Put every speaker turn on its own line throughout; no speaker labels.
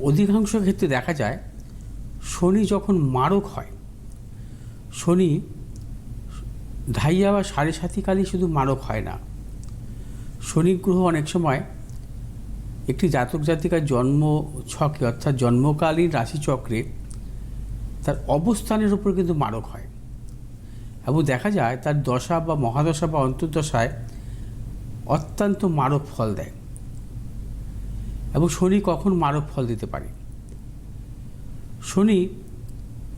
অধিকাংশ ক্ষেত্রে দেখা যায়, শনি যখন মারক হয়, শনি ধাইয়া বা সাড়ে সাতিকালই শুধু মারক হয় না। শনি গ্রহ অনেক সময় একটি জাতক জাতিকার জন্ম ছকে, অর্থাৎ জন্মকালীন রাশিচক্রে তার অবস্থানের উপর কিন্তু মারক হয়। এবং দেখা যায় তার দশা বা মহাদশা বা অন্তর্দশায় অত্যন্ত মারক ফল দেয়। এবং শনি কখন মারক ফল দিতে পারে। শনি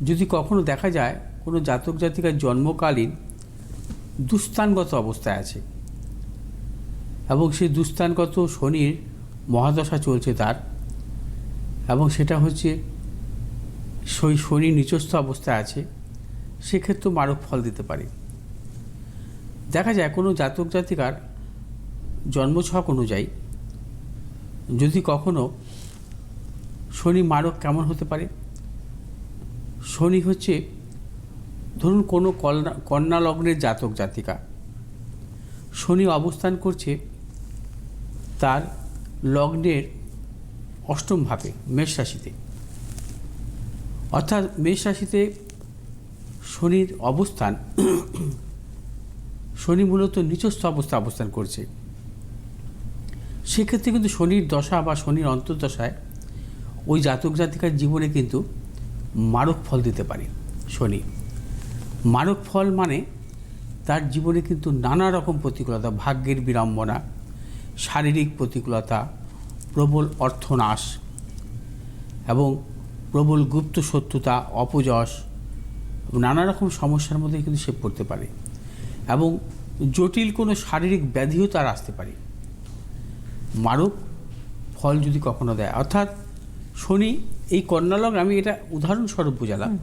যদি কখনো দেখা যায় কোনো জাতক জাতিকার জন্মকালীন দুস্থানগত অবস্থায় আছে এবং সেই দুস্থানগত শনির মহাদশা চলছে তার এবং সেটা হচ্ছে সেই শনি নিচস্থ অবস্থায় আছে, সেক্ষেত্রেও মারক ফল দিতে পারে। দেখা যায় কোনো জাতক জাতিকার জন্মছক অনুযায়ী যদি কখনো শনি মারক কেমন হতে পারে? শনি হচ্ছে, ধরুন কোনো কন্যা কন্যা লগ্নের জাতক, জাতিকা। শনি অবস্থান করছে তার লগ্নের অষ্টম ভাবে, মেষ রাশিতে। অর্থাৎ মেষ রাশিতে শনির অবস্থান, শনি মূলত নিচস্থ অবস্থা অবস্থান করছে। সেক্ষেত্রে কিন্তু শনির দশা বা শনির অন্তর্দশায় ওই জাতক জাতিকার জীবনে কিন্তু মারক ফল দিতে পারে শনি। মারক ফল মানে তার জীবনে কিন্তু নানা রকম প্রতিকূলতা, ভাগ্যের বিড়ম্বনা, শারীরিক প্রতিকূলতা, প্রবল অর্থনাশ এবং প্রবল গুপ্ত শত্রুতা, অপযশ নানা রকম সমস্যার মধ্যে কিন্তু সে পড়তে পারে এবং জটিল কোনো শারীরিক ব্যাধিও তার আসতে পারে। মারক ফল যদি কখনো দেয়। অর্থাৎ শনি এই কন্যালগ্ন আমি এটা উদাহরণস্বরূপ বোঝালাম।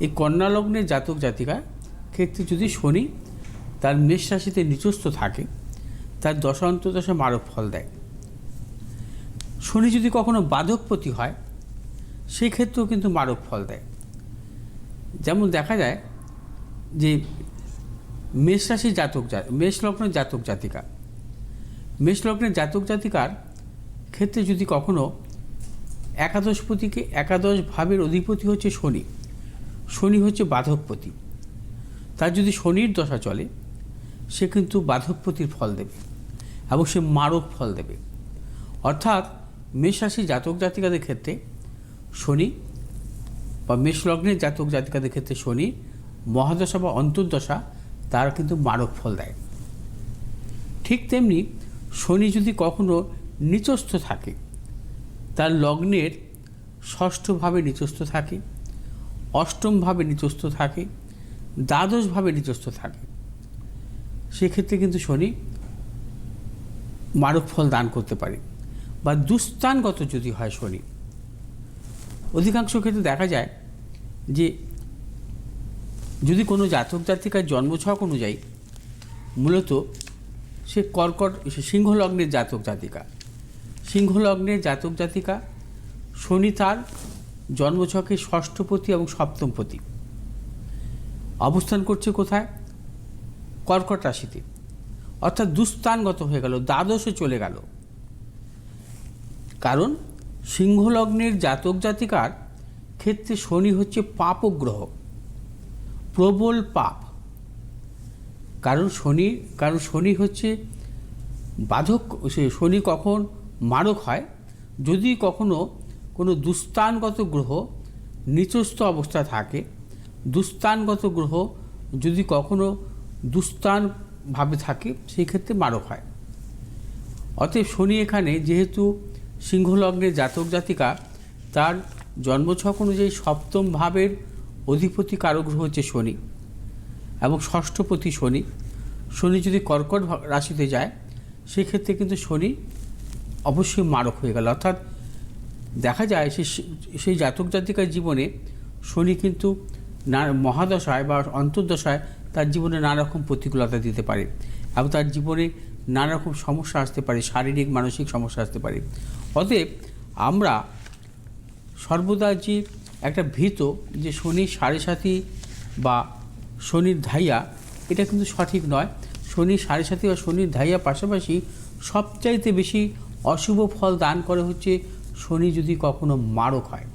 এই কন্যালগ্নের জাতক জাতিকার ক্ষেত্রে যদি শনি তার মেষ রাশিতে নিচস্থ থাকে তার দশা অন্তর্দশা মারক ফল দেয়। শনি যদি কখনো বাধকপতি হয় সেই ক্ষেত্রেও কিন্তু মারক ফল দেয়। যেমন দেখা যায় যে মেষ রাশির জাতক মেষ লগ্নের জাতক জাতিকা মেষ লগ্নের জাতক জাতিকার ক্ষেত্রে যদি কখনো একাদশপতিকে একাদশ ভাবের অধিপতি হচ্ছে শনি। শনি হচ্ছে বাধকপতি। তার যদি শনির দশা চলে, সে কিন্তু বাধকপতির ফল দেবে এবং সে মারক ফল দেবে। অর্থাৎ মেষ রাশির জাতক জাতিকাদের ক্ষেত্রে শনি বা মেষ লগ্নের জাতক জাতিকাদের ক্ষেত্রে শনি মহাদশা বা অন্তর্দশা, তার কিন্তু মারক ফল দেয়। ঠিক তেমনি শনি যদি কখনো নিচস্থ থাকে, তার লগ্নের ষষ্ঠভাবে নিচস্থ থাকে, অষ্টমভাবে নিচস্থ থাকে, দ্বাদশভাবে নিচস্থ থাকে, সেক্ষেত্রে কিন্তু শনি মারক ফল দান করতে পারে বা দুস্থানগত যদি হয় শনি। অধিকাংশ ক্ষেত্রে দেখা যায় যে যদি কোনো জাতক জাতিকার জন্মছক অনুযায়ী মূলত সে কর্কট, সে সিংহ জাতক জাতিকা। সিংহলগ্নের জাতক জাতিকা, শনি তার জন্মছকে ষষ্ঠপতি এবং সপ্তমপতি। অবস্থান করছে কোথায়? কর্কট রাশিতে। অর্থাৎ দুস্থানগত হয়ে গেল, দ্বাদশে চলে গেল। কারণ সিংহলগ্নের জাতক জাতিকার ক্ষেত্রে শনি হচ্ছে পাপগ্রহ, প্রবল পাপ। কারণ শনি কারণ শনি হচ্ছে বাধক, সে শনি কখন মারক হয়। যদি কখনো কোনো দুস্থানগত গ্রহ নিচস্থ অবস্থা থাকে দুস্থানগত গ্রহ যদি কখনো দুস্থানভাবে থাকে, সেই ক্ষেত্রে মারক হয়। অতএব শনি এখানে যেহেতু সিংহলগ্নের জাতক জাতিকা, তার জন্মছক অনুযায়ী সপ্তম ভাবের অধিপতি কারগ্রহ হচ্ছে শনি। এবং ষষ্ঠপতি শনি শনি যদি কর্কট রাশিতে যায়, সেক্ষেত্রে কিন্তু শনি অবশ্যই মারক হয়ে গেল। অর্থাৎ দেখা যায় সে, সেই জাতক জাতিকার জীবনে শনি কিন্তু না, মহাদশায় বা অন্তর্দশায় তার জীবনে নানারকম প্রতিকূলতা দিতে পারে এবং তার জীবনে নানারকম সমস্যা আসতে পারে, শারীরিক, মানসিক সমস্যা আসতে পারে। অতএব আমরা সর্বদা যে একটা ভীত যে শনি সাড়ে সাথী বা শনির ধাইয়া, এটা কিন্তু সঠিক নয়। শনি সাড়ে সাথী বা শনির ধাইয়া পাশাপাশি সবচাইতে বেশি অশুভ ফল দান করে হচ্ছে শনি যদি কখনো মারক হয়।